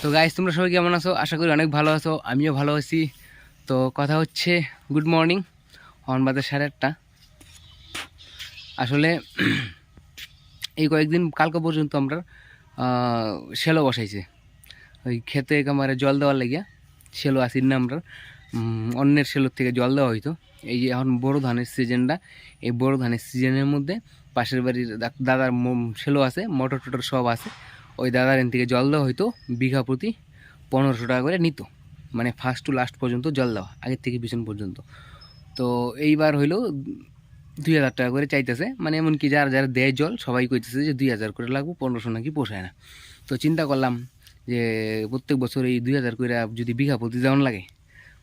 তো গাইস তোমরা সবাই কেমন আছো? আশা করি অনেক ভালো আছো, আমিও ভালো আছি। তো কথা হচ্ছে গুড মর্নিং হন বাজে সাড়ে আটটা। আসলে, এই কয়েকদিন, কালকে পর্যন্ত আমরা সেলো বসাইছে। ওই খেতে একেবারে জল দেওয়ার লাগিয়া সেলো আসির না আমরা। অন্যের সেলোর থেকে জল দেওয়া হইতো। এই যে এখন বড় ধানের সিজনটা এই বড় ধানের সিজনের মধ্যে পাশের বাড়ির দাদার সেলো আছে মোটর টোটর সব আছে। ওই দাদার এন থেকে জল দেওয়া হইতো, বিঘা প্রতি পনেরোশো টাকা করে নিত। মানে ফার্স্ট টু লাস্ট পর্যন্ত জল দেওয়া, আগের থেকে পিছন পর্যন্ত। তো এইবার হইল দুই হাজার টাকা করে চাইতেছে। মানে এমনকি যারা যারা দেয় জল, সবাই কইতেছে যে দুই হাজার করে লাগবো, পনেরোশো নাকি পোষায় না। তো চিন্তা করলাম যে প্রত্যেক বছর এই দুই হাজার করে যদি বিঘা প্রতি যেমন লাগে,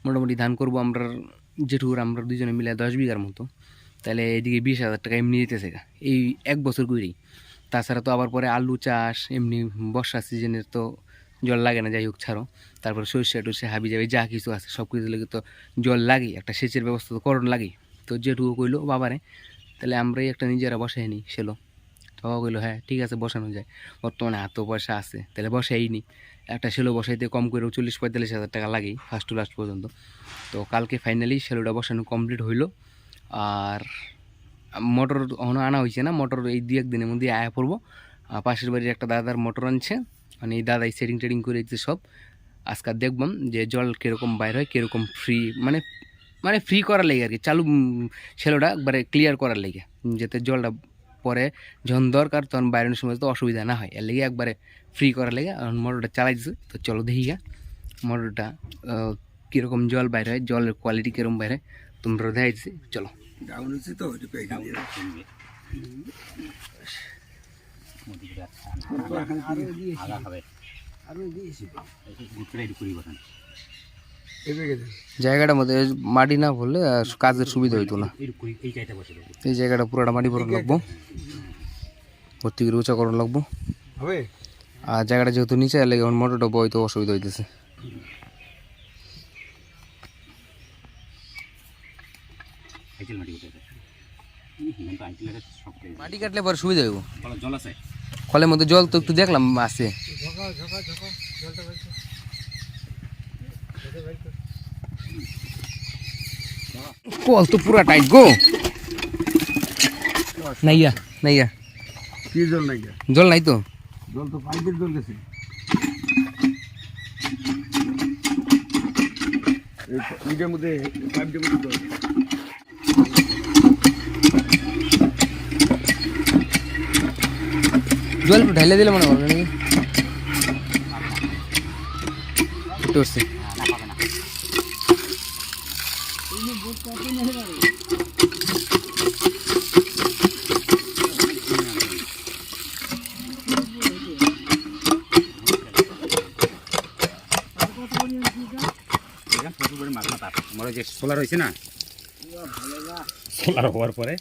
মোটামুটি ধান করব আমরা জেঠুর আমরা দুজনে মিলে দশ বিঘার মতো, তাহলে এদিকে বিশ হাজার টাকা এমনি দিতেছে গা। এই এক বছর করেই তাছাড়া তো আবার পরে আলু চাষ, এমনি বর্ষা সিজনের তো জল লাগে না যাই হোক ছাড়ো। তারপরে সর্ষে টর্ষে, হাবি যাবে যা কিছু আছে সব কিছু লেগে তো জল লাগে একটা সেচের ব্যবস্থা তো করণ লাগে তো যেটুকু কইলো বাবারে, তাহলে আমরাই একটা নিজেরা বসাই নিই সেলো। বাবা কইলো হ্যাঁ ঠিক আছে, বসানো যায়। বর্তমানে হাতও পয়সা আছে, তাহলে বসাই নি একটা সেলো বসাইতে কম করেও চল্লিশ পঁয়তাল্লিশ হাজার টাকা লাগেই ফার্স্ট টু লাস্ট পর্যন্ত। তো কালকে ফাইনালি সেলোটা বসানো কমপ্লিট হইল। আর মোটর এখনও আনা হয়েছে না? মোটর এই দু এক দিনের মধ্যে আয়া পড়ব। পাশের বাড়ির একটা দাদার মোটর আনছে। মানে এই দাদাই সেটিং টেটিং করে দিচ্ছে সব। আজকাল দেখবাম যে জল কীরকম বাইর হয়, কীরকম ফ্রি মানে মানে ফ্রি করার লেগে আর কি। চালু সেলোটা একবারে ক্লিয়ার করার লেগে। যাতে জলটা পরে, যখন দরকার তখন বাইরের সময় তো অসুবিধা না হয়। এর লেগে একবারে ফ্রি করার লেগে মোটরটা চালাই দিচ্ছে তো চলো দেখি গা, মোটরটা কীরকম জল বাইর হয়, জলের কোয়ালিটি কীরকম বাইর হয়। তোমরা দেখাই দিচ্ছে চলো ডাউন হচ্ছে তো জায়গাটার মধ্যে মাটি না বললে কাজের সুবিধা হইতো না এই জায়গাটা পুরোটা মাটি ভরণ লাগবো ভর্তি করে উঁচা করণ লাগবো হবে আর জায়গাটা যেহেতু নিচে এলে এখন মোটরটা বইতে অসুবিধা হইতেছে মাটি কাটলে পরে সুবিধা হইব। জল আছে? কলের মধ্যে জল তো একটু দেখলাম আছে। ঝকা ঝকা ঝকা জলটা বের কর। কল তো পুরা টাইট গো। নাইয়া নাইয়া। কি জল নাই জল নাই তো? জল তো পাইপের জল গেছে। মধ্যে পাইপটার মধ্যে জল। জল ঢাইলে দিলে মনে করো নাকি উঠছে। সোলার হয়েছে না সোলার হওয়ার পরে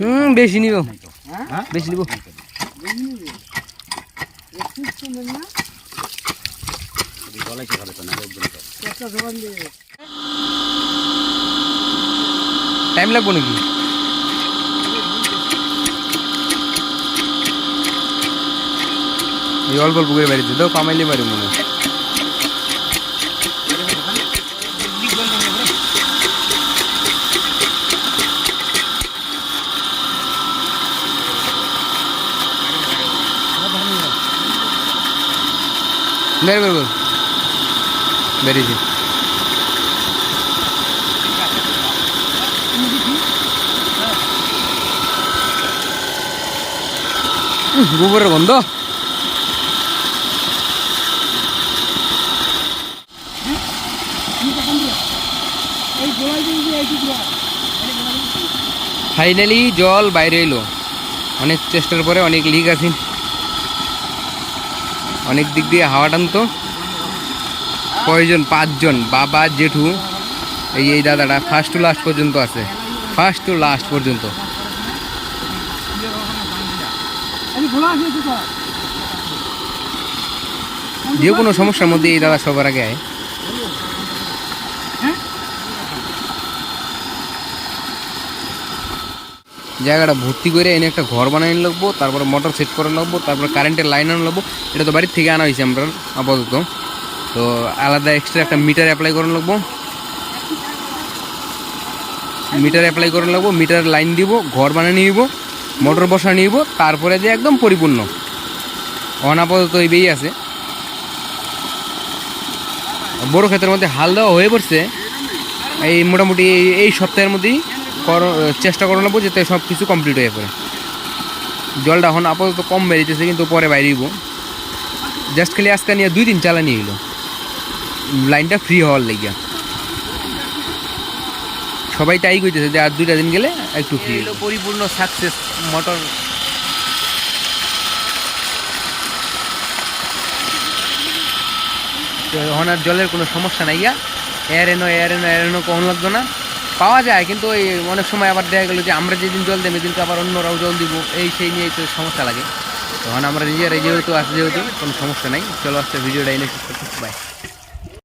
হুম বেশি নিব। হ্যাঁ? বেশি নিব। জলাইতে হবে তো না। রোদ তো টাইম লাগবো নাকি? অল্প অল্প করে বাড়িতে দাও কামাইলে পারি মনে হয়। বের বের বেরিয়েছি উহ, গোবরের গন্ধ ফাইনালি জল বাইরে এলো। অনেক চেষ্টার পরে অনেক লিক আছে। অনেক দিক দিয়ে হাওয়া টানতো। কয়জন? পাঁচজন। বাবা, জেঠু, এই এই দাদাটা ফার্স্ট টু লাস্ট পর্যন্ত আছে। ফার্স্ট টু লাস্ট পর্যন্ত। যে কোনো সমস্যার মধ্যে এই দাদা সবার আগে আয়। জায়গাটা ভর্তি করে এনে একটা ঘর বানাই লাগবো, তারপরে মোটর সেট করে লাগবো, তারপরে কারেন্টের লাইন আনা লাগবো। এটা তো বাড়ির থেকে আনা হয়েছে আমরা, আপাতত। তো আলাদা এক্সট্রা একটা মিটার অ্যাপ্লাই করানো লাগবো। মিটার অ্যাপ্লাই করে লাগবো মিটার লাইন দিব, ঘর বানিয়ে নিয়ে নিব মোটর বসা নিব, তারপরে যে একদম পরিপূর্ণ। অনাপাতত এই বেই আছে। বড় ক্ষেতের মধ্যে হাল দেওয়া হয়ে পড়ছে। এই মোটামুটি এই সপ্তাহের মধ্যেই কর- চেষ্টা করে নেব যাতে সব কিছু কমপ্লিট হয়ে পড়ে জলটা এখন আপাতত কম বেরিয়েছে কিন্তু পরে বাইরেইব জাস্ট খালি আজকে নিয়ে দুই দিন চালানি হইল লাইনটা ফ্রি হওয়ার লাগিয়া। সবাই তাই কইতেছে যে আর দুইটা দিন গেলে একটু ফ্রি পরিপূর্ণ সাকসেস মোটর আর জলের কোনো সমস্যা নাই গা এয়ার এনো এয়ার এনো এয়ার এনো কম লাগতো না। পাওয়া যায়, কিন্তু ওই অনেক সময় আবার দেখা গেলো যে আমরা যেদিন জল দেবো এদিনকে আবার অন্যরাও জল দিব। এই সেই নিয়ে তো সমস্যা লাগে। তখন আমরা নিজেরাই যেহেতু আছে, যেহেতু কোনো সমস্যা নাই। চলো আসতে ভিডিওটা এনে বাই